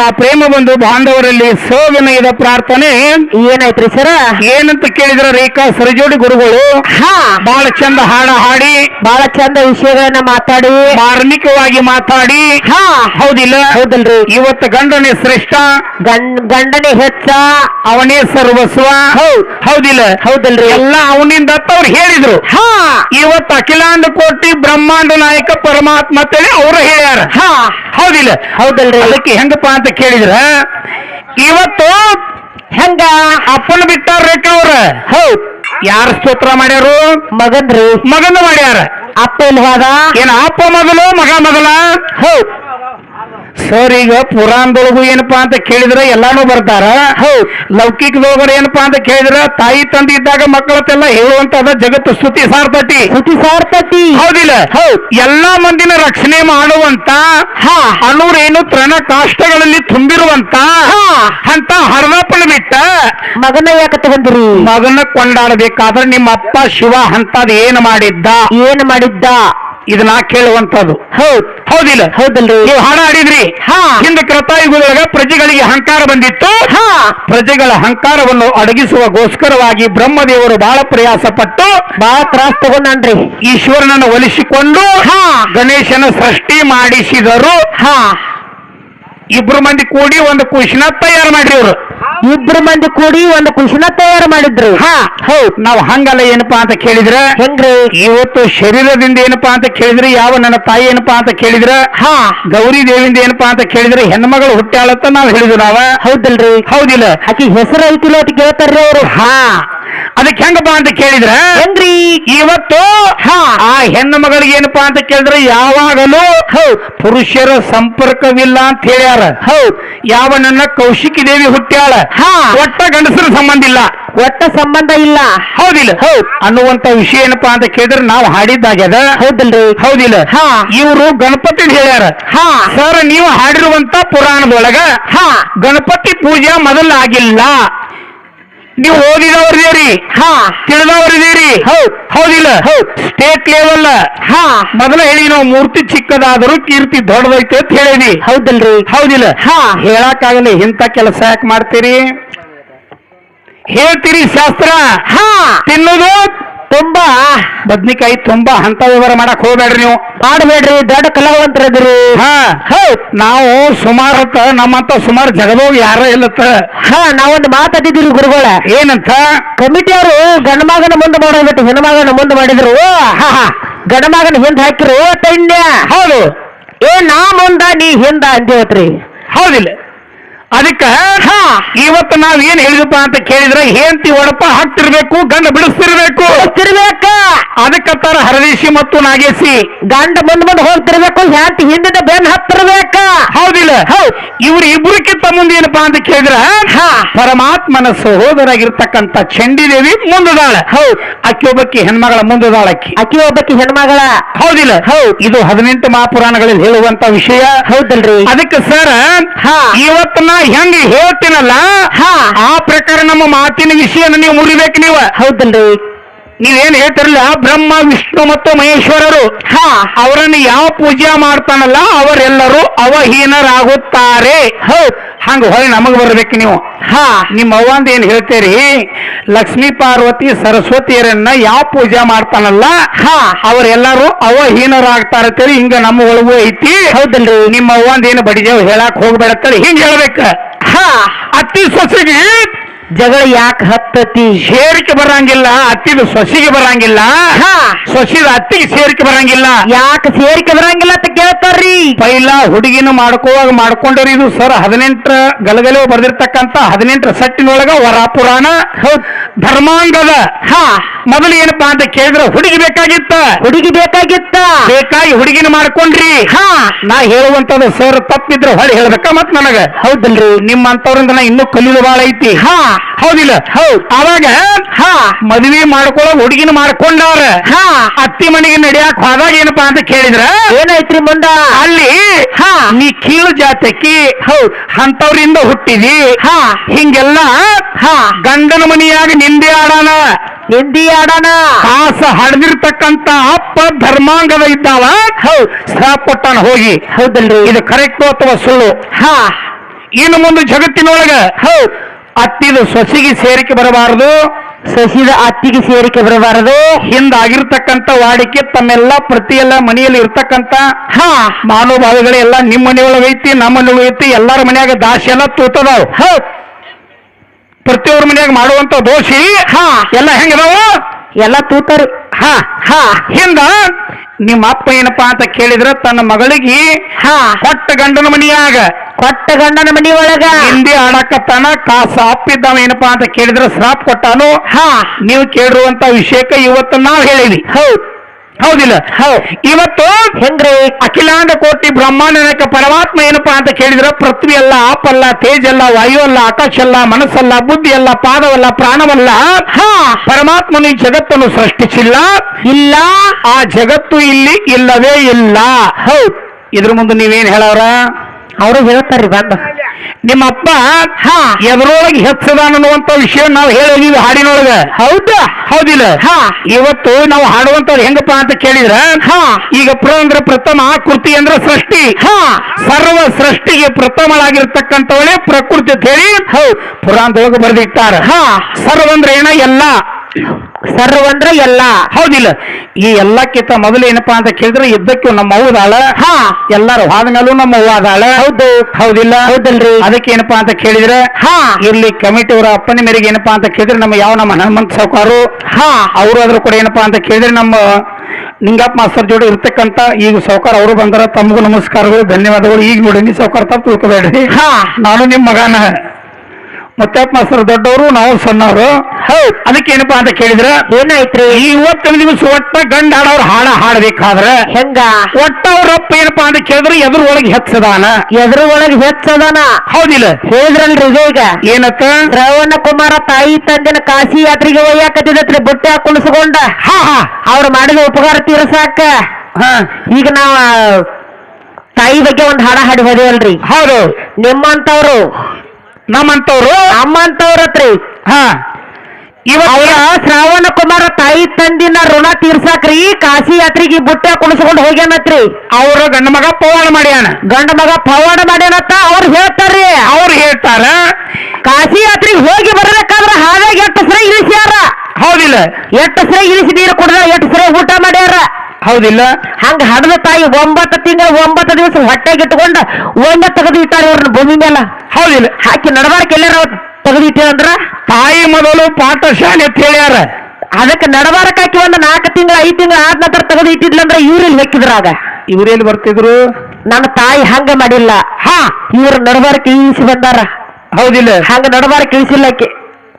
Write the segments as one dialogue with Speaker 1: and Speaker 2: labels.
Speaker 1: ಎಲ್ಲ ಪ್ರೇಮ ಬಂದು ಬಾಂಧವರಲ್ಲಿ ಸೋವಿನಯದ ಪ್ರಾರ್ಥನೆ.
Speaker 2: ಏನಾಯ್ತ್ರಿ ಸರ
Speaker 1: ಏನಂತ ಕೇಳಿದ್ರ ರೇಖಾ ಸರಜೋಡಿ ಗುರುಗಳು?
Speaker 2: ಹಾ.
Speaker 1: ಬಹಳ ಚಂದ ಹಾಡ ಹಾಡಿ.
Speaker 2: ಬಹಳ ಚಂದ ವಿಷಯಗಳನ್ನ ಮಾತಾಡಿ.
Speaker 1: ಮಾರ್ಮಿಕವಾಗಿ ಮಾತಾಡಿ.
Speaker 2: ಹಾ.
Speaker 1: ಹೌದಿಲ್ಲ?
Speaker 2: ಹೌದಲ್ರಿ.
Speaker 1: ಇವತ್ತು ಗಂಡನೇ ಶ್ರೇಷ್ಠ.
Speaker 2: ಗಂಡನೆ ಹೆಚ್ಚ.
Speaker 1: ಅವನೇ ಸರ್ವಸ್ವ.
Speaker 2: ಹೌದ್.
Speaker 1: ಹೌದಿಲ್ಲ?
Speaker 2: ಹೌದಲ್ರಿ.
Speaker 1: ಎಲ್ಲ ಅವನಿಂದ ಅವ್ರು ಹೇಳಿದ್ರು.
Speaker 2: ಹಾ.
Speaker 1: ಇವತ್ತು ಅಖಿಲಾಂಡ ಕೋಟಿ ಬ್ರಹ್ಮಾಂಡ ನಾಯಕ ಪರಮಾತ್ಮ ಅಂತೇಳಿ ಅವರು ಹೇಳ್ಯಾರ.
Speaker 2: ಹಾ.
Speaker 1: ಹೌದಿಲ್ಲ?
Speaker 2: ಹೌದಲ್ರಿ.
Speaker 1: ಅದಕ್ಕೆ ಹೆಂಗಪ್ಪ ಅಂತ ಕೇಳಿದ್ರ? ಇವತ್ತು
Speaker 2: ಹೆಂಗ
Speaker 1: ಅಪ್ಪನ ಬಿಟ್ಟಾರ ಅವ್ರ
Speaker 2: ಹೌದ್.
Speaker 1: ಯಾರ ಸ್ತೋತ್ರ ಮಾಡ್ಯಾರು?
Speaker 2: ಮಗನ್ರಿ.
Speaker 1: ಮಗನ ಮಾಡ್ಯಾರ.
Speaker 2: ಅಪ್ಪ ಎಲ್ಲಿ ಹೋದ?
Speaker 1: ಏನ ಅಪ್ಪ ಮೊದಲು ಮಗ ಮೊದಲ
Speaker 2: ಹೌದ್.
Speaker 1: ಸರ್ ಈಗ ಪುರಾಣದೊಳಗು ಏನಪ್ಪಾ ಅಂತ ಕೇಳಿದ್ರೆ ಎಲ್ಲಾನು ಬರ್ತಾರ.
Speaker 2: ಹೌದು.
Speaker 1: ಲೌಕಿಕದೊಳಗಡೆ ಏನಪ್ಪಾ ಅಂತ ಕೇಳಿದ್ರೆ ತಾಯಿ ತಂದೆ ಇದ್ದಾಗ ಮಕ್ಕಳತ್ತೆಲ್ಲ ಹೇಳುವಂತದ ಜಗತ್ತು ಸ್ತುತಿ ಸಾರ್ತತಿ
Speaker 2: ಸ್ತುತಿ ಸಾರ್ತತಿ
Speaker 1: ಹೌದಿಲ್ಲ?
Speaker 2: ಹೌದ್.
Speaker 1: ಎಲ್ಲಾ ಮಂದಿನ ರಕ್ಷಣೆ ಮಾಡುವಂತ
Speaker 2: ಹಾ.
Speaker 1: ಅನ್ನೂರೇನು ತ್ರಣ ಕಾಷ್ಟಗಳಲ್ಲಿ ತುಂಬಿರುವಂತ
Speaker 2: ಹಾ.
Speaker 1: ಅಂತ ಹರದಪ್ಪನ ಬಿಟ್ಟ
Speaker 2: ಮಗನ ಯಾಕೆ ತಗೊಂಡ್ರಿ
Speaker 1: ಮಗನ ಕೊಂಡಾಡಬೇಕಾದ್ರೆ ನಿಮ್ಮ ಅಪ್ಪ ಶಿವ ಅಂತದ್ ಏನ್ ಮಾಡಿದ್ದ?
Speaker 2: ಏನ್ ಮಾಡಿದ್ದ?
Speaker 1: ಇದನ್ನ ಕೇಳುವಂತದ್ದು.
Speaker 2: ಹೌದ್.
Speaker 1: ಹೌದಿಲ್ಲ.
Speaker 2: ಹೌದಲ್ರಿ.
Speaker 1: ನೀವು ಹಾಡ ಆಡಿದ್ರಿ ಹಿಂದ ಕೃತಾಯುಗದೊಳಗ ಪ್ರಜೆಗಳಿಗೆ ಅಹಂಕಾರ ಬಂದಿತ್ತು.
Speaker 2: ಹಾ.
Speaker 1: ಪ್ರಜೆಗಳ ಅಹಂಕಾರವನ್ನು ಅಡಗಿಸುವಗೋಸ್ಕರವಾಗಿ ಬ್ರಹ್ಮದೇವರು ಬಹಳ ಪ್ರಯಾಸ ಪಟ್ಟು
Speaker 2: ಬಹಳ ತ್ರಾಸ ತಗೊಂಡ್ರಿ
Speaker 1: ಈಶ್ವರನನ್ನು ಒಲಿಸಿಕೊಂಡು
Speaker 2: ಹಾ.
Speaker 1: ಗಣೇಶನ ಸೃಷ್ಟಿ ಮಾಡಿಸಿದರು.
Speaker 2: ಹಾ.
Speaker 1: ಇಬ್ರು ಮಂದಿ ಕೂಡಿ ಒಂದು ಕುಶನ ತಯಾರು ಮಾಡ್ರಿ ಅವರು
Speaker 2: ಇಬ್ರು ಮಂದಿ ಕೂಡಿ ಒಂದು ಕುಶನ ತಯಾರು ಮಾಡಿದ್ರು.
Speaker 1: ಹಾ ಹೌದ್. ನಾವು ಹಂಗಲ್ಲ ಏನಪ್ಪಾ ಅಂತ ಕೇಳಿದ್ರೆ?
Speaker 2: ಹೆಂಗ್ರಿ?
Speaker 1: ಇವತ್ತು ಶರೀರದಿಂದ ಏನಪ್ಪಾ ಅಂತ ಕೇಳಿದ್ರೆ ಯಾವ ನನ್ನ ತಾಯಿ ಏನಪ್ಪಾ ಅಂತ ಕೇಳಿದ್ರೆ
Speaker 2: ಹಾ.
Speaker 1: ಗೌರಿ ದೇವಿಂದ ಏನಪ್ಪಾ ಅಂತ ಕೇಳಿದ್ರೆ ಹೆಣ್ಮಗಳು ಹುಟ್ಟಾಳತ್ತ ನಾವು ಹೇಳಿದ್ವಿ ನಾವ.
Speaker 2: ಹೌದಲ್ರಿ.
Speaker 1: ಹೌದಿಲ್ಲ.
Speaker 2: ಆಕಿ ಹೆಸರು ಐತಿಲ್ಲ ಅಂತ ಕೇಳ್ತಾರ್ರಿ ಅವ್ರು.
Speaker 1: ಹಾ. ಅದಕ್ಕೆ ಹೆಂಗಪ್ಪ ಅಂತ ಕೇಳಿದ್ರೆ
Speaker 2: ಹೆಂಗ್ರಿ?
Speaker 1: ಇವತ್ತು
Speaker 2: ಹಾ.
Speaker 1: ಆ ಹೆಣ್ಣು ಮಗಳಿಗೆ ಏನಪ್ಪಾ ಅಂತ ಕೇಳಿದ್ರೆ ಯಾವಾಗಲೂ ಪುರುಷರ ಸಂಪರ್ಕವಿಲ್ಲ ಅಂತ ಹೇಳ್ಯಾರ.
Speaker 2: ಹೌದ್.
Speaker 1: ಯಾವ ನನ್ನ ಕೌಶಿಕಿ ದೇವಿ ಹುಟ್ಟ್ಯಾಳ?
Speaker 2: ಹಾ.
Speaker 1: ಒಟ್ಟ ಗಂಡಸರ ಸಂಬಂಧ ಇಲ್ಲ.
Speaker 2: ಒಟ್ಟ ಸಂಬಂಧ ಇಲ್ಲ.
Speaker 1: ಹೌದಿಲ್ಲ.
Speaker 2: ಹೌದ್.
Speaker 1: ಅನ್ನುವಂತ ವಿಷಯ ಏನಪ್ಪಾ ಅಂತ ಕೇಳಿದ್ರೆ ನಾವು ಹಾಡಿದ್ದಾಗ್ಯದ?
Speaker 2: ಹೌದಲ್ರಿ.
Speaker 1: ಹೌದಿಲ್ಲ.
Speaker 2: ಹಾ.
Speaker 1: ಇವರು ಗಣಪತಿ ಹೇಳ್ಯಾರ.
Speaker 2: ಹಾ.
Speaker 1: ಸರ್ ನೀವು ಹಾಡಿರುವಂತ ಪುರಾಣದೊಳಗ
Speaker 2: ಹಾ.
Speaker 1: ಗಣಪತಿ ಪೂಜೆ ಮೊದಲಾಗಿಲ್ಲ. ನೀವು ಓದಿದವರಿದ್ದೀರಿ
Speaker 2: ಹಾ.
Speaker 1: ತಿಳಿದವರಿದ್ದೀರಿ
Speaker 2: ಹೌದ್.
Speaker 1: ಹೌದಿಲ್ಲ?
Speaker 2: ಹೌದ್.
Speaker 1: ಸ್ಟೇಟ್ ಲೆವೆಲ್
Speaker 2: ಹಾ.
Speaker 1: ಮೊದಲ ಹೇಳಿ ನಾವು ಮೂರ್ತಿ ಚಿಕ್ಕದಾದರೂ ಕೀರ್ತಿ ದೊಡ್ಡದೈತೆ ಅಂತ ಹೇಳಿದ್ವಿ
Speaker 2: ಹೌದಲ್ರಿ.
Speaker 1: ಹೌದಿಲ್ಲ?
Speaker 2: ಹಾ.
Speaker 1: ಹೇಳಕ್ಕಾಗಲ್ಲ ಇಂಥ ಕೆಲಸ ಯಾಕೆ ಮಾಡ್ತೀರಿ? ಹೇಳ್ತೀರಿ ಶಾಸ್ತ್ರ?
Speaker 2: ಹಾ.
Speaker 1: ತಿನ್ನೋದು
Speaker 2: ತುಂಬಾ
Speaker 1: ಬದ್ನಿಕಾಯಿ ತುಂಬಾ ಹಂತ ವಿವರ ಮಾಡಕ್ ಹೋಗ್ಬೇಡ್ರಿ ನೀವು.
Speaker 2: ಮಾಡಬೇಡ್ರಿ ದೊಡ್ಡ ಕಲಾವಂತರದ್ರಿ.
Speaker 1: ಹಾ
Speaker 2: ಹೌದ್.
Speaker 1: ನಾವು ಸುಮಾರು ಹೊತ್ತ ನಮ್ಮಂತ ಸುಮಾರು ಜಗದೋಗಿ ಯಾರ ಇಲ್ಲತ್ತ.
Speaker 2: ಹಾ ನಾವೊಂದು ಮಾತಾಡಿದಿರಿ ಗುರುಗಳ.
Speaker 1: ಏನಂತ?
Speaker 2: ಕಮಿಟಿ ಅವರು ಗಂಡ ಮಗನ ಮುಂದೆ ಮಾಡೋದ್ಬಿಟ್ಟು ಮಗನ ಮುಂದೆ ಮಾಡಿದ್ರು.
Speaker 1: ಹಾ ಹಾ.
Speaker 2: ಗಂಡ ಮಗನ ಹಿಂದೆ ಹಾಕಿರು ತೈನ್ಯ
Speaker 1: ಹೌದು.
Speaker 2: ಏ ನಾ ಮುಂದ ನೀ ಹಿಂದ ಅಂದೇವತ್ರಿ
Speaker 1: ಹೌದಿಲ್ಲ. ಅದಕ್ಕ
Speaker 2: ಹಾ.
Speaker 1: ಇವತ್ತು ನಾವ್ ಏನ್ ಹೇಳಿದಪ್ಪ ಅಂತ ಕೇಳಿದ್ರೆ ಹೇಂತಿ ಒಡಪ ಹಾಕ್ತಿರ್ಬೇಕು ಗಂಡ ಬಿಡಿಸ್ತಿರ್ಬೇಕು.
Speaker 2: ತಿರ್ಬೇಕ
Speaker 1: ತರ ಹರದೇಶಿ ಮತ್ತು ನಾಗೇಶಿ.
Speaker 2: ಗಂಡ ಬಂದ್ ಬಂದು ಹೋಗ್ತಿರ್ಬೇಕು ಹೆಂಡತಿ ಹಿಂದಿನ ಬೆನ್ ಹತ್ತಿರ್ಬೇಕ.
Speaker 1: ಹೌದಿಲ್ಲ?
Speaker 2: ಹೌದ್.
Speaker 1: ಇವ್ರು ಇಬ್ಬರಕ್ಕಿಂತ ಮುಂದೆ ಏನಪ್ಪಾ ಅಂತ ಕೇಳಿದ್ರ
Speaker 2: ಪರಮಾತ್ಮನ
Speaker 1: ಪರಮಾತ್ಮನ ಚಂಡಿ ಚಂಡಿದೇವಿ ಮುಂದದಾಳ.
Speaker 2: ಹೌದ್.
Speaker 1: ಅಕ್ಕಿ ಒಬ್ಬಕ್ಕಿ ಹೆಣ್ಮಗಳ ಮುಂದದಾಳ ಅಕ್ಕಿ
Speaker 2: ಅಕ್ಕಿ ಒಬ್ಬಕ್ಕಿ ಹೆಣ್ಮಗಳ.
Speaker 1: ಹೌದಿಲ್ಲ?
Speaker 2: ಹೌದು.
Speaker 1: ಇದು ಹದಿನೆಂಟು ಮಹಾಪುರಾಣಗಳಲ್ಲಿ ಹೇಳುವಂತ ವಿಷಯ.
Speaker 2: ಹೌದಲ್ರಿ.
Speaker 1: ಅದಕ್ಕೆ ಸರ್
Speaker 2: ಹಾ.
Speaker 1: ಇವತ್ತು ನಾ ಹೆಂಗ್ ಹೇಳ್ತೀನಲ್ಲ
Speaker 2: ಹಾ.
Speaker 1: ಆ ಪ್ರಕಾರ ನಮ್ಮ ಮಾತಿನ ವಿಷಯನ ನೀವು ಮುರಿಬೇಕು ನೀವು.
Speaker 2: ಹೌದಲ್ರಿ.
Speaker 1: ನೀವೇನ್ ಹೇಳ್ತಿರಲ್ಲ ಬ್ರಹ್ಮ ವಿಷ್ಣು ಮತ್ತು ಮಹೇಶ್ವರರು?
Speaker 2: ಹಾ.
Speaker 1: ಅವರನ್ನು ಯಾವ ಪೂಜೆ ಮಾಡ್ತಾನಲ್ಲ ಅವರೆಲ್ಲರೂ ಅವಹೀನರಾಗುತ್ತಾರೆ.
Speaker 2: ಹೌದ್.
Speaker 1: ಹಂಗ ಹೊಳೆ ನಮಗ್ ಬರ್ಬೇಕು ನೀವು.
Speaker 2: ಹಾ.
Speaker 1: ನಿಮ್ಮ ಅವ್ವಂದ ಏನ್ ಹೇಳ್ತೀರಿ ಲಕ್ಷ್ಮೀ ಪಾರ್ವತಿ ಸರಸ್ವತಿಯರನ್ನ ಯಾವ ಪೂಜೆ ಮಾಡ್ತಾನಲ್ಲ
Speaker 2: ಹಾ.
Speaker 1: ಅವರೆಲ್ಲರೂ ಅವಹೀನರಾಗ್ತಾರೆ ಅಂತೇಳಿ ಹಿಂಗ ನಮ್ಮ ಒಳಗು ಐತಿ.
Speaker 2: ಹೌದಲ್ರಿ.
Speaker 1: ನಿಮ್ಮ ಅವ್ವಂದ ಏನು ಬಡಿದೇವ್ ಹೇಳಕ್ ಹೋಗ್ಬೇಡತ್ತೇಳಿ ಹಿಂಗ್ ಹೇಳ್ಬೇಕ.
Speaker 2: ಹಾ.
Speaker 1: ಅತ್ತಿ ಸೊಸೆಗೆ
Speaker 2: ಜಗಳ ಯಾಕೆ ಹತ್ತತಿ?
Speaker 1: ಸೇರಿಕೆ ಬರಂಗಿಲ್ಲ ಅತ್ತಿದ ಸೊಸಿಗೆ ಬರಂಗಿಲ್ಲ.
Speaker 2: ಹಾ.
Speaker 1: ಸೊಸಿದ ಅತ್ತಿಗೆ ಸೇರಿಕೆ ಬರಂಗಿಲ್ಲ.
Speaker 2: ಯಾಕೆ ಸೇರಿಕೆ ಬರಂಗಿಲ್ಲ ಅಂತ ಕೇಳ್ತಾರ್ರಿ?
Speaker 1: ಪೈಲ ಹುಡುಗಿನ ಮಾಡ್ಕೋವಾಗ ಮಾಡ್ಕೊಂಡ್ರಿ ಇದು ಸರ್ ಹದಿನೆಂಟರ ಗಲಗಲೆ ಬರ್ದಿರ್ತಕ್ಕಂತ ಹದಿನೆಂಟರ ಸಟ್ಟಿನೊಳಗ ವರ ಪುರಾಣ
Speaker 2: ಹೌದ್.
Speaker 1: ಧರ್ಮಾಂಗದ
Speaker 2: ಹಾ.
Speaker 1: ಮೊದಲು ಏನಪ್ಪಾ ಅಂತ ಕೇಳಿದ್ರೆ ಹುಡುಗಿ ಬೇಕಾಗಿತ್ತ?
Speaker 2: ಹುಡುಗಿ ಬೇಕಾಗಿತ್ತ?
Speaker 1: ಬೇಕಾಗಿ ಹುಡುಗಿನ ಮಾಡ್ಕೊಂಡ್ರಿ.
Speaker 2: ಹಾ.
Speaker 1: ನಾ ಹೇಳುವಂತದ್ದು ಸರ್ ತಪ್ಪಿದ್ರೆ ಹೊಳಿ ಹೇಳ್ಬೇಕ ಮತ್ ನನಗ.
Speaker 2: ಹೌದಲ್ರಿ.
Speaker 1: ನಿಮ್ಮಂತವ್ರಿಂದ ನಾ ಇನ್ನೂ ಕಲಿಯೋದು ಬಾಳ ಐತಿ.
Speaker 2: ಹಾ.
Speaker 1: ಹೌದಿಲ್ಲ?
Speaker 2: ಹೌದ್.
Speaker 1: ಅವಾಗ
Speaker 2: ಹಾ.
Speaker 1: ಮದುವೆ ಮಾಡ್ಕೊಳ್ಳೋ ಹುಡುಗಿನ ಮಾಡ್ಕೊಂಡವ್ರ
Speaker 2: ಹಾ.
Speaker 1: ಅತ್ತಿ ಮನೆಗೆ ನಡಿಯಾಕ ಹೋದಾಗ ಏನಪ್ಪಾ ಅಂತ ಕೇಳಿದ್ರ?
Speaker 2: ಏನಾಯ್ತ್ರಿ ಮುಂದ
Speaker 1: ಅಲ್ಲಿ
Speaker 2: ಹಾ.
Speaker 1: ನೀ ಕೀಳು ಜಾತಕಿ.
Speaker 2: ಹೌದ್.
Speaker 1: ಅಂತವ್ರಿಂದ ಹುಟ್ಟಿದಿ.
Speaker 2: ಹಾ.
Speaker 1: ಹಿಂಗೆಲ್ಲ
Speaker 2: ಹಾ.
Speaker 1: ಗಂಡನ ಮನೆಯಾಗ ನಿಂದೆ ಆಡೋಣ.
Speaker 2: ನಿಂದಿ ಆಡೋಣ.
Speaker 1: ಕಾಸ ಹಡ್ದಿರ್ತಕ್ಕಂತ ಅಪ್ಪ ಧರ್ಮಾಂಗದ ಇದ್ದಾವ.
Speaker 2: ಹೌದು.
Speaker 1: ಶ್ರಾಪ್ ಕೊಟ್ಟಾನ ಹೋಗಿ.
Speaker 2: ಹೌದಲ್ರಿ.
Speaker 1: ಇದು ಕರೆಕ್ಟ್ ಅಥವಾ ಸುಳ್ಳು?
Speaker 2: ಹಾ.
Speaker 1: ಇನ್ನು ಮುಂದೆ ಜಗತ್ತಿನೊಳಗೆ
Speaker 2: ಹೌದ್.
Speaker 1: ಅತ್ತಿದ ಸೊಸಿಗೆ ಸೇರಿಕೆ ಬರಬಾರದು.
Speaker 2: ಸಸಿದ ಅತ್ತಿಗೆ ಸೇರಿಕೆ ಬರಬಾರದು.
Speaker 1: ಹಿಂದಾಗಿರ್ತಕ್ಕಂತ ವಾಡಿಕೆ ತಮ್ಮೆಲ್ಲ ಪ್ರತಿಯೆಲ್ಲ ಮನೆಯಲ್ಲಿ ಇರ್ತಕ್ಕಂತ
Speaker 2: ಹಾ.
Speaker 1: ಮಾನುಭಾವಿಗಳೆಲ್ಲ ನಿಮ್ಮ ಮನೆಯೊಳಗೆ ಐತಿ ನಮ್ಮ ಮನೆಯೊಳಗೆ ಐತಿ ಎಲ್ಲರ ಮನ್ಯಾಗ ದಾಸಿ ಎಲ್ಲ ತೂತದಾವ್.
Speaker 2: ಹೌದ್.
Speaker 1: ಪ್ರತಿಯೊಬ್ಬರ ಮನೆಯಾಗ ಮಾಡುವಂತ ದೋಷಿ
Speaker 2: ಹಾ.
Speaker 1: ಎಲ್ಲ ಹೆಂಗದಾವ?
Speaker 2: ಎಲ್ಲ ತೂತರು.
Speaker 1: ಹಾ.
Speaker 2: ಹಾ.
Speaker 1: ಹಿಂದ ನಿಮ್ಮ ಅಪ್ಪ ಏನಪ್ಪಾ ಅಂತ ಕೇಳಿದ್ರೆ ತನ್ನ ಮಗಳಿಗೆ
Speaker 2: ಹಾ.
Speaker 1: ಕೊಟ್ಟ ಗಂಡನ ಮನೆಯಾಗ.
Speaker 2: ಕೊಟ್ಟ ಗಂಡನ ಮನಿ ಒಳಗ
Speaker 1: ಹಿಂದಿ ಆಡಕತ್ತಾನ ಕಾಸ ಅಪ್ಪಿದ್ದಾವ ಏನಪ್ಪಾ ಅಂತ ಕೇಳಿದ್ರೆ ಶ್ರಾಪ್ ಕೊಟ್ಟಾನು?
Speaker 2: ಹಾ.
Speaker 1: ನೀವು ಕೇಳಿರುವಂತ ವಿಷಯಕ್ಕೆ ಇವತ್ತು ನಾವು ಹೇಳಿವಿ.
Speaker 2: ಹೌದ್.
Speaker 1: ಹೌದಿಲ್ಲ?
Speaker 2: ಹೌದ್.
Speaker 1: ಇವತ್ತು
Speaker 2: ಹೆಂಗ್ರಿ?
Speaker 1: ಅಖಿಲಾಂಡ ಕೋಟಿ ಬ್ರಹ್ಮಾಂಡನಕ್ಕೆ ಪರಮಾತ್ಮ ಏನಪ್ಪಾ ಅಂತ ಕೇಳಿದ್ರೆ? ಪೃಥ್ವಿ ಅಲ್ಲ ಆಪಲ್ಲ ತೇಜ್ ಅಲ್ಲ ವಾಯು ಅಲ್ಲ ಆಕಾಶ ಅಲ್ಲ ಮನಸ್ಸಲ್ಲ ಬುದ್ಧಿ ಅಲ್ಲ ಪಾದವಲ್ಲ ಪ್ರಾಣವಲ್ಲ.
Speaker 2: ಹಾ.
Speaker 1: ಪರಮಾತ್ಮನು ಈ ಜಗತ್ತನ್ನು ಸೃಷ್ಟಿಸಿಲ್ಲ.
Speaker 2: ಇಲ್ಲ.
Speaker 1: ಆ ಜಗತ್ತು ಇಲ್ಲಿ ಇಲ್ಲವೇ ಇಲ್ಲ.
Speaker 2: ಹೌದ್.
Speaker 1: ಇದ್ರ ಮುಂದೆ ನೀವೇನ್ ಹೇಳವ್ರ?
Speaker 2: ಅವರು ಹೇಳ್ತಾರ್ರಿ ಬಂದ.
Speaker 1: ನಿಮ್ಮ ಅಪ್ಪ
Speaker 2: ಹಾ.
Speaker 1: ಎದರೊಳಗೆ ಹೆಚ್ಚದಾನ ಅನ್ನುವಂತ ವಿಷಯ ನಾವು ಹೇಳಿದೀವಿ ಹಾಡಿನೊಳಗ.
Speaker 2: ಹೌದು.
Speaker 1: ಹೌದಿಲ್ಲ?
Speaker 2: ಹಾ.
Speaker 1: ಇವತ್ತು ನಾವು ಹಾಡುವಂತವ್ರು ಹೆಂಗಪ್ಪ ಅಂತ ಕೇಳಿದ್ರ?
Speaker 2: ಹಾ.
Speaker 1: ಈಗ ಪ್ರ ಅಂದ್ರೆ ಪ್ರಥಮ ಕೃತಿ ಅಂದ್ರೆ ಸೃಷ್ಟಿ.
Speaker 2: ಹಾ.
Speaker 1: ಸರ್ವ ಸೃಷ್ಟಿಗೆ ಪ್ರಥಮಳಾಗಿರ್ತಕ್ಕಂಥವಳೇ ಪ್ರಕೃತಿ ಅಂತ ಹೇಳಿ
Speaker 2: ಹೌದು.
Speaker 1: ಪುರಾಣದೊಳಗೆ ಬರೆದಿಟ್ಟಾರ.
Speaker 2: ಹಾ.
Speaker 1: ಸರ್ವ ಅಂದ್ರೆ ಏನ ಎಲ್ಲ.
Speaker 2: ಸರ್ವಂದ್ರ ಎಲ್ಲ.
Speaker 1: ಹೌದಿಲ್ಲ. ಈ ಎಲ್ಲಕ್ಕಿಂತ ಮೊದಲು ಏನಪ್ಪಾ ಅಂತ ಕೇಳಿದ್ರೆ ಇದ್ದಕ್ಕೆ ನಮ್ಮ ಹೌದಾಳ
Speaker 2: ಹಾ.
Speaker 1: ಎಲ್ಲಾರು ಹಾದ ಮೇಲೂ ನಮ್ಮ ಹೂವಾದಾಳ ಅದಾಳ.
Speaker 2: ಹೌದು.
Speaker 1: ಹೌದಿಲ್ಲ?
Speaker 2: ಹೌದಲ್ರಿ.
Speaker 1: ಅದಕ್ಕೆ ಏನಪ್ಪಾ ಅಂತ ಕೇಳಿದ್ರೆ
Speaker 2: ಹಾ.
Speaker 1: ಇಲ್ಲಿ ಕಮಿಟಿ ಅವರ ಅಪ್ಪನ ಮೇರೆಗೆ ಏನಪ್ಪಾ ಅಂತ ಕೇಳಿದ್ರೆ ನಮ್ಮ ಯಾವ ನಮ್ಮ ಹನುಮಂತ ಸಾವುಕಾರು
Speaker 2: ಹಾ.
Speaker 1: ಅವರು ಆದ್ರೂ ಕೂಡ ಏನಪ್ಪಾ ಅಂತ ಕೇಳಿದ್ರೆ ನಮ್ಮ ನಿಂಗಪ್ಪ ಮಾಸ್ತರ್ ಜೋಡಿ ಇರ್ತಕ್ಕಂತ ಈಗ ಸಾವುಕಾರ ಅವರು ಬಂದ್ರ. ತಮಗೂ ನಮಸ್ಕಾರಗಳು ಧನ್ಯವಾದಗಳು. ಈಗ ನೋಡಿ ನೀವು ಸಾವುಕಾರ ತಪ್ಪು ತಿಳ್ಕೊಬೇಡ್ರಿ.
Speaker 2: ಹಾ.
Speaker 1: ನಾನು ನಿಮ್ಮ ಮಗನ. ಮುತ್ತಪ್ಪ ಸರ್ ದೊಡ್ಡವರು ನಾವು ಸಣ್ಣವರು.
Speaker 2: ಹೌದು.
Speaker 1: ಅದಕ್ಕೆ ಏನಪ್ಪಾ ಅಂತ ಕೇಳಿದ್ರ
Speaker 2: ಏನಾಯ್ತ್ರಿ?
Speaker 1: ಈ ಇವತ್ತಿನ ದಿವಸ ಒಟ್ಟ ಗಂಡ ಹಾಡೋರು ಹಾಡ ಹಾಡಬೇಕಾದ್ರೆ
Speaker 2: ಹೆಂಗ?
Speaker 1: ಒಟ್ಟ ಅವ್ರಪ್ಪ ಏನಪ್ಪಾ ಅಂತ ಕೇಳಿದ್ರೆ ಎದುರು ಒಳಗೆ ಹೆಚ್ಚದಾನ.
Speaker 2: ಎದುರು ಒಳಗೆ ಹೆಚ್ಚದಾನ?
Speaker 1: ಹೌದಿಲ್ಲ.
Speaker 2: ಹೇಳಿದ್ರಲ್ರಿ ಈಗ.
Speaker 1: ಏನತ್ತ?
Speaker 2: ಶ್ರವಣ ಕುಮಾರ ತಾಯಿ ತಂದಿನ ಕಾಶಿ ಯಾತ್ರೆಗೆ ಒಯ್ಯಾಕತ್ತಿದತ್ರಿ ಬೊಟ್ಟೆ ಕುಣಿಸ್ಕೊಂಡ.
Speaker 1: ಹಾ ಹಾ.
Speaker 2: ಅವ್ರು ಮಾಡಿದ ಉಪಕಾರ ತೀರ್ಸಾಕ
Speaker 1: ಹಾ.
Speaker 2: ಈಗ ನಾವ ತಾಯಿ ಬಗ್ಗೆ ಒಂದ್ ಹಾಡ ಹಾಡಿ ಹೋದೇವಲ್ರಿ.
Speaker 1: ಹೌದು.
Speaker 2: ನಿಮ್ಮಂತವ್ರು
Speaker 1: ನಮ್ಮಂತವ್ರು?
Speaker 2: ನಮ್ಮಂತವ್ರತ್ರಿ
Speaker 1: ಹಾ.
Speaker 2: ಅವರ ಶ್ರಾವಣ ಕುಮಾರ ತಾಯಿ ತಂದಿನ ಋಣ ತೀರ್ಸಾಕ್ರಿ ಕಾಶಿ ಯಾತ್ರೆಗೆ ಬುಟ್ಟೆ ಕುಣಿಸ್ಕೊಂಡು ಹೋಗ್ಯಾನತ್ರಿ.
Speaker 1: ಅವ್ರ ಗಂಡ ಮಗ ಪವಾಡ ಮಾಡ್ಯಾನ.
Speaker 2: ಗಂಡ ಮಗ ಪವಾಡ ಮಾಡ್ಯಾನತ್ತ ಅವ್ರು ಹೇಳ್ತಾರ್ರಿ.
Speaker 1: ಅವ್ರು ಹೇಳ್ತಾರ?
Speaker 2: ಕಾಶಿ ಯಾತ್ರೆಗೆ ಹೋಗಿ ಬರ್ಬೇಕಾದ್ರ ಹಾದಾಗ ಎಟ್ಟು ಸರಿ ಇಳಿಸ್ಯಾರ?
Speaker 1: ಹೌದಿಲ್ಲ.
Speaker 2: ಎಟ್ಟು ಸರಿ ಇಳಿಸಿ ನೀರು ಕುಡ್ದ ಎಟ್ಟು ಸರಿ ಊಟ ಮಾಡ್ಯಾರ?
Speaker 1: ಹೌದಿಲ್ಲ.
Speaker 2: ಹಂಗ ಹಡದ ತಾಯಿ ಒಂಬತ್ತು ತಿಂಗಳು ಒಂಬತ್ತು ದಿವಸ ಹೊಟ್ಟೆಗೆ ಇಟ್ಕೊಂಡು ಒಂದ ತೆಗೆದು ಇಟ್ಟಾರ ಇವ್ರನ್ನ ಭೂಮಿ ಮೇಲೆ
Speaker 1: ಹೌದಿಲ್ಲ
Speaker 2: ಹಾಕಿ ನಡಬಾರ್ಕ ಎಲ್ಲಾರ ತೆಗೆದು ಅಂದ್ರೆ
Speaker 1: ತಾಯಿ ಮೊದಲು ಪಾಠಶಾಲೆ ಅಂತ ಹೇಳ್ಯಾರ.
Speaker 2: ಅದಕ್ಕೆ ನಡಬಾರಕ್ ಹಾಕಿ ಒಂದು ನಾಲ್ಕು ತಿಂಗಳು ಐದು ತಿಂಗಳು ಆದ ನಂತರ ತೆಗೆದು ಇಟ್ಟಿದ್ಲಂದ್ರ ಇವ್ರಲ್ಲಿ ಹೆಕ್ಕಿದ್ರಾಗ
Speaker 1: ಇವ್ರೆಲ್ಲಿ ಬರ್ತಿದ್ರು?
Speaker 2: ನನ್ನ ತಾಯಿ ಹಂಗ ಮಾಡಿಲ್ಲ.
Speaker 1: ಹಾ.
Speaker 2: ಇವ್ರ ನಡಬಾರಕ್ ಇಳಿಸಿ ಬಂದಾರ.
Speaker 1: ಹೌದಿಲ್ಲ.
Speaker 2: ಹಂಗ ನಡಬಾರಕ್ ಇಳಿಸಿಲ್ಲ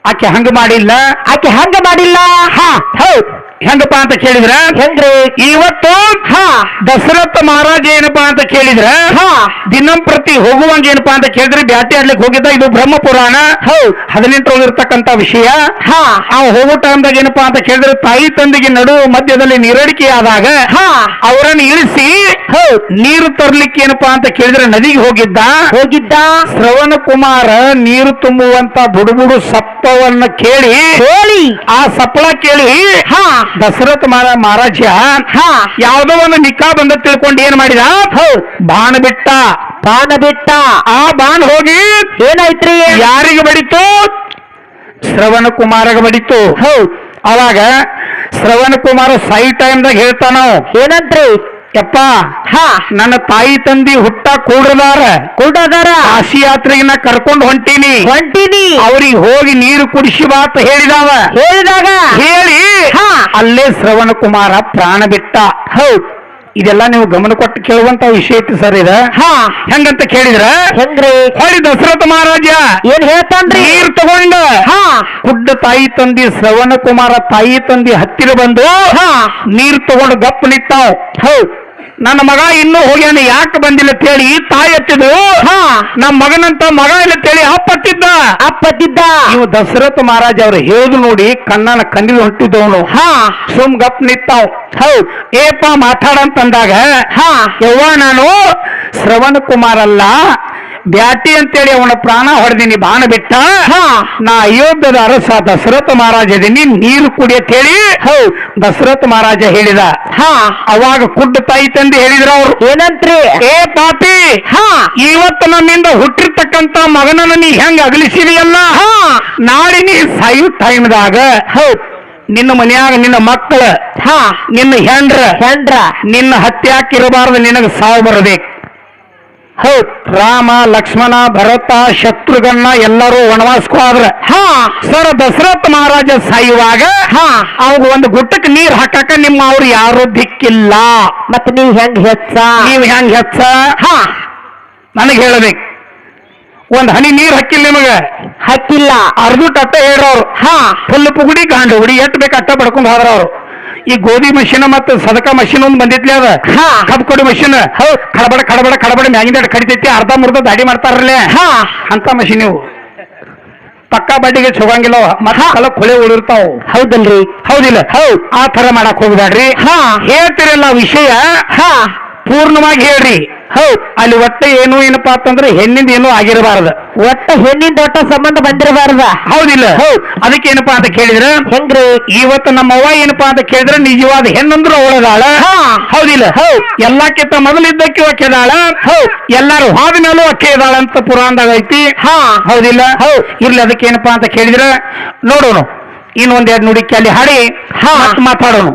Speaker 2: ಆಕೆ
Speaker 1: ಹಂಗ ಮಾಡಿಲ್ಲ?
Speaker 2: ಆಕೆ ಹಂಗ ಮಾಡಿಲ್ಲ?
Speaker 1: ಹಾ.
Speaker 2: ಹೌದ್.
Speaker 1: ಹೆಂಗಪ್ಪ ಅಂತ ಕೇಳಿದ್ರ?
Speaker 2: ಹೆಂಗ್ರಿ?
Speaker 1: ಇವತ್ತು
Speaker 2: ಹಾ.
Speaker 1: ದಶರಥ ಮಹಾರಾಜ ಏನಪ್ಪಾ ಅಂತ ಕೇಳಿದ್ರ?
Speaker 2: ಹಾ.
Speaker 1: ದಿನಂಪ್ರತಿ ಹೋಗುವಂಗ ಏನಪ್ಪಾ ಅಂತ ಕೇಳಿದ್ರೆ ಬ್ಯಾಟಿ ಆಡ್ಲಿಕ್ಕೆ ಹೋಗಿದ್ದ ಇದು ಬ್ರಹ್ಮ ಪುರಾಣ.
Speaker 2: ಹೌದ್.
Speaker 1: ಹದಿನೆಂಟರೊಳಗಿರ್ತಕ್ಕಂಥ ವಿಷಯ.
Speaker 2: ಹಾ.
Speaker 1: ಅವ್ ಹೋಗೋ ಟೈಮ್ದಾಗ ಏನಪ್ಪ ಅಂತ ಕೇಳಿದ್ರೆ ತಾಯಿ ತಂದೆಗೆ ನಡು ಮಧ್ಯದಲ್ಲಿ ನೀರಡಿಕೆ ಆದಾಗ
Speaker 2: ಹಾ.
Speaker 1: ಅವರನ್ನು ಇಳಿಸಿ
Speaker 2: ಹೌ
Speaker 1: ನೀರು ತರ್ಲಿಕ್ಕೆ ಏನಪ್ಪ ಅಂತ ಕೇಳಿದ್ರೆ ನದಿಗೆ ಹೋಗಿದ್ದ.
Speaker 2: ಹೋಗಿದ್ದ.
Speaker 1: ಶ್ರವಣ ಕುಮಾರ ನೀರು ತುಂಬುವಂತ ಬುಡುಬುಡು ಸಪ್ಪವನ್ನ ಕೇಳಿ
Speaker 2: ಹೇಳಿ
Speaker 1: ಆ ಸಪ್ಪಳ ಕೇಳಿ
Speaker 2: ಹಾ.
Speaker 1: ದಶರಥ ಮಹಾರ- ಮಹಾರಾಜ
Speaker 2: ಹಾ.
Speaker 1: ಯಾವುದೋ ಒಂದು ನಿಕ್ಕಾ ಬಂದ ತಿಳ್ಕೊಂಡು ಏನ್ ಮಾಡಿದ?
Speaker 2: ಹೌದ್.
Speaker 1: ಬಾಣ ಬಿಟ್ಟ.
Speaker 2: ಬಾಣ ಬಿಟ್ಟ.
Speaker 1: ಆ ಬಾಣ ಹೋಗಿ
Speaker 2: ಏನಾಯ್ತ್ರಿ?
Speaker 1: ಯಾರಿಗೆ ಬಡಿತು? ಶ್ರವಣ ಕುಮಾರಗ ಬಡಿತು.
Speaker 2: ಹೌದ್.
Speaker 1: ಅವಾಗ ಶ್ರವಣ ಕುಮಾರ ಸೈ ಟೈಮ್ದಾಗ ಹೇಳ್ತಾನ
Speaker 2: ಏನಂತ್ರಿ?
Speaker 1: ಯಪ್ಪ
Speaker 2: ಹಾ.
Speaker 1: ನನ್ನ ತಾಯಿ ತಂದಿ ಹುಟ್ಟ ಕೂಡದಾರ
Speaker 2: ಕೂಡದಾರ
Speaker 1: ಕಾಶಿ ಯಾತ್ರೆಗೆ ನಾ ಕರ್ಕೊಂಡು ಹೊಂಟೀನಿ.
Speaker 2: ಹೊಂಟೀನಿ.
Speaker 1: ಅವ್ರಿಗೆ ಹೋಗಿ ನೀರು ಕುಡಿಸಿ ಬಾತ ಹೇಳಿದಾವ.
Speaker 2: ಹೇಳಿದಾಗ.
Speaker 1: ಹೇಳಿ
Speaker 2: ಹಾ.
Speaker 1: ಅಲ್ಲೇ ಶ್ರವಣ ಕುಮಾರ ಪ್ರಾಣ ಬಿಟ್ಟ.
Speaker 2: ಹೌದ್.
Speaker 1: ಇದೆಲ್ಲ ನೀವು ಗಮನ ಕೊಟ್ಟು ಕೇಳುವಂತ ವಿಷಯ ಐತಿ ಸರ್ ಇದ.
Speaker 2: ಹಾ.
Speaker 1: ಹೆಂಗಂತ ಕೇಳಿದ್ರ?
Speaker 2: ಹೆಂಗ್ರಿ?
Speaker 1: ಹೊಳಿ ದಶರಥ ಮಹಾರಾಜ.
Speaker 2: ಏನ್ ಹೇಳ್ತಾನ್ರಿ?
Speaker 1: ನೀರ್ ತಗೊಂಡ.
Speaker 2: ಹಾ.
Speaker 1: ಕುಡ್ಡ ತಾಯಿ ತಂದಿ ಶ್ರವಣ ಕುಮಾರ ತಾಯಿ ತಂದಿ ಹತ್ತಿರ ಬಂದು
Speaker 2: ಹಾ.
Speaker 1: ನೀರ್ ತಗೊಂಡು ಗಪ್ಪ ನಿಂತಾವ್.
Speaker 2: ಹೌದ್.
Speaker 1: ನನ್ನ ಮಗ ಇನ್ನೂ ಹೋಗ್ಯಾನ ಯಾಕೆ ಬಂದಿಲ್ಲ ಹೇಳಿ ತಾಯಿ ಎತ್ತಿದ್ರು
Speaker 2: ಹಾ.
Speaker 1: ನಮ್ಮ ಮಗನಂತ ಮಗ ಇಲ್ಲ ಕೇಳಿ ಅಪ್ಪತ್ತಿದ್ದ.
Speaker 2: ಅಪ್ಪತ್ತಿದ್ದ.
Speaker 1: ಇವು ದಶರಥ ಮಹಾರಾಜ ಅವ್ರು ಹೇಳುದು ನೋಡಿ ಕಣ್ಣನ ಕಣ್ಣಿಗೆ ಹೊಂಟಿದ್ದವನು
Speaker 2: ಹಾ.
Speaker 1: ಸುಮ್ ಗಪ್ ನಿಂತಾವ್.
Speaker 2: ಹೌದ್
Speaker 1: ಏಪ ಮಾತಾಡಂತಂದಾಗ
Speaker 2: ಹಾ.
Speaker 1: ಯವ್ವ ನಾನು ಶ್ರವಣ ಕುಮಾರ್ ಅಲ್ಲ ಬ್ಯಾಟಿ ಅಂತೇಳಿ ಅವನ ಪ್ರಾಣ ಹೊಡೆದಿನಿ ಬಾಣ ಬಿಟ್ಟ.
Speaker 2: ಹಾ.
Speaker 1: ನಾ ಅಯೋಧ್ಯದ ಅರಸ ದಶರಥ ಮಹಾರಾಜ ಇದೀನಿ ನೀರು ಕುಡಿ ಅಂತ ಹೇಳಿ
Speaker 2: ಹೌದ್.
Speaker 1: ದಶರಥ ಮಹಾರಾಜ ಹೇಳಿದ.
Speaker 2: ಹಾ.
Speaker 1: ಅವಾಗ ಕುಡ್ಡ ತಾಯಿ ತಂದು ಹೇಳಿದ್ರ ಅವ್ರು.
Speaker 2: ಏನಂತ್ರಿ?
Speaker 1: ಏ ಪಾಪಿ
Speaker 2: ಹಾ.
Speaker 1: ಇವತ್ತು ನನ್ನಿಂದ ಹುಟ್ಟಿರ್ತಕ್ಕಂತ ಮಗನನ್ನ ನೀ ಹೆಂಗ್ ಅಗಲಿಸಿದೆಯಲ್ಲ
Speaker 2: ಹಾ.
Speaker 1: ನಾಳೆ ನೀ ಸಾಯು ಟೈಮ್ದಾಗ
Speaker 2: ಹೌದ್.
Speaker 1: ನಿನ್ನ ಮನೆಯಾಗ ನಿನ್ನ ಮಕ್ಕಳ
Speaker 2: ಹಾ.
Speaker 1: ನಿನ್ನ ಹೆಂಡ್ರ
Speaker 2: ಹೆಂಡ್ರ.
Speaker 1: ನಿನ್ನ ಹತ್ಯೆ ಹಾಕಿರಬಾರದು ನಿನಗೆ ಸಾವು ಬರಬೇಕು.
Speaker 2: ಹೌದ್
Speaker 1: ರಾಮ ಲಕ್ಷ್ಮಣ ಭರತ ಶತ್ರುಘ್ನ ಎಲ್ಲರೂ ವನವಾಸಕ್ಕೂ ಆದ್ರೆ
Speaker 2: ಹಾ.
Speaker 1: ಸರ್ ದಶರಥ ಮಹಾರಾಜ ಸಾಯುವಾಗ
Speaker 2: ಹಾ.
Speaker 1: ಅವಾಗ ಒಂದು ಗುಟ್ಟಕ್ಕೆ ನೀರ್ ಹಾಕಕ ನಿಮ್ಮ ಅವ್ರು ಯಾರು ದಿಕ್ಕಿಲ್ಲ.
Speaker 2: ಮತ್ ನೀವ್ ಹೆಂಗ್ ಹೆಚ್ಚ?
Speaker 1: ನೀವ್ ಹೆಂಗ್ ಹೆಚ್ಚ?
Speaker 2: ಹಾ.
Speaker 1: ನನಗೆ ಹೇಳಬೇಕು. ಒಂದ್ ಹನಿ ನೀರ್ ಹಾಕಿಲ್ಲ ನಿಮಗೆ?
Speaker 2: ಹಕ್ಕಿಲ್ಲ
Speaker 1: ಅರ್ಧ ಅಟ್ಟ ಹೇಳ್ರವ್ರು.
Speaker 2: ಹಾ.
Speaker 1: ಫುಲ್ ಪುಗುಡಿ ಗಾಂಡು ಹುಡಿ ಎಟ್ ಬೇಕು ಅಟ್ಟ ಪಡ್ಕೊಂಡು ಹೋದ್ರ ಅವ್ರು ಈ ಗೋಧಿ ಮಷೀನ್ ಮತ್ತು ಸದಕ ಮಷೀನ್ ಒಂದ್ ಬಂದಿತ್ಲಿ ಅದ?
Speaker 2: ಹಾ.
Speaker 1: ಕಬ್ ಕೊಡಿ ಮಷೀನ್
Speaker 2: ಹೌದ್.
Speaker 1: ಕಡಬಡ ಕಡಬಡ ಕಡಬಡ ಮ್ಯಾಗಿಂದ ಕಡಿತೈತಿ ಅರ್ಧ ಮುರ್ಧ ದಾಡಿ ಮಾಡ್ತಾರಲ್ಲೇ
Speaker 2: ಹಾ.
Speaker 1: ಅಂತ ಮಷೀನ್ ಇವು. ಪಕ್ಕ ಬಡ್ಡಿಗೆ ಚೋಗಂಗಿಲ್ಲ ಮಸಾಲ ಕೊಳೆ ಉಳಿರ್ತಾವ.
Speaker 2: ಹೌದಲ್ರಿ.
Speaker 1: ಹೌದಿಲ್ಲ.
Speaker 2: ಹೌದ್.
Speaker 1: ಆ ತರ ಮಾಡಕ್ ಹೋಗ್ಬೇಡ್ರಿ
Speaker 2: ಹಾ.
Speaker 1: ಹೇಳ್ತಿರಲ್ಲ ವಿಷಯ.
Speaker 2: ಹಾ.
Speaker 1: ಪೂರ್ಣವಾಗಿ ಹೇಳ್ರಿ.
Speaker 2: ಹೌದ್.
Speaker 1: ಅಲ್ಲಿ ಒಟ್ಟ ಏನು ಏನಪ್ಪಾ ಅಂತಂದ್ರೆ ಹೆಣ್ಣಿಂದ ಏನೂ ಆಗಿರಬಾರದು.
Speaker 2: ಒಟ್ಟ ಹೆಣ್ಣಿಂದ ಒಟ್ಟ ಸಂಬಂಧ ಬಂದಿರಬಾರ್ದ?
Speaker 1: ಹೌದಿಲ್ಲ.
Speaker 2: ಹೌದ್.
Speaker 1: ಅದಕ್ಕೆ ಏನಪ್ಪಾ ಅಂತ ಕೇಳಿದ್ರೆ
Speaker 2: ಹೆಂಗ್ರಿ?
Speaker 1: ಇವತ್ತು ನಮ್ಮವ್ವ ಏನಪ್ಪಾ ಅಂತ ಕೇಳಿದ್ರೆ ನಿಜವಾದ ಹೆಣ್ಣಂದ್ರು ಅವಳದಾಳ.
Speaker 2: ಹಾ.
Speaker 1: ಹೌದಿಲ್ಲ.
Speaker 2: ಹೌದ್.
Speaker 1: ಎಲ್ಲಕ್ಕಿಂತ ಮೊದಲಿದ್ದಕ್ಕೆ ಒಕ್ಕೆದಾಳ.
Speaker 2: ಹೌದ್.
Speaker 1: ಎಲ್ಲಾರು ಹೋದ ಮೇಲೂ ಒಕ್ಕೆ ಇದಾಳ ಅಂತ ಪುರಾಣದಾಗ ಐತಿ.
Speaker 2: ಹಾ.
Speaker 1: ಹೌದಿಲ್ಲ.
Speaker 2: ಹೌ
Speaker 1: ಇರ್ಲಿ ಅದಕ್ಕೆ ಏನಪ್ಪಾ ಅಂತ ಕೇಳಿದ್ರೆ ನೋಡೋಣ ಇನ್ನೊಂದೆರಡು ನುಡಿಕೆ ಅಲ್ಲಿ ಹಾಡಿ
Speaker 2: ಹಾ.
Speaker 1: ಮಾತಾಡೋಣ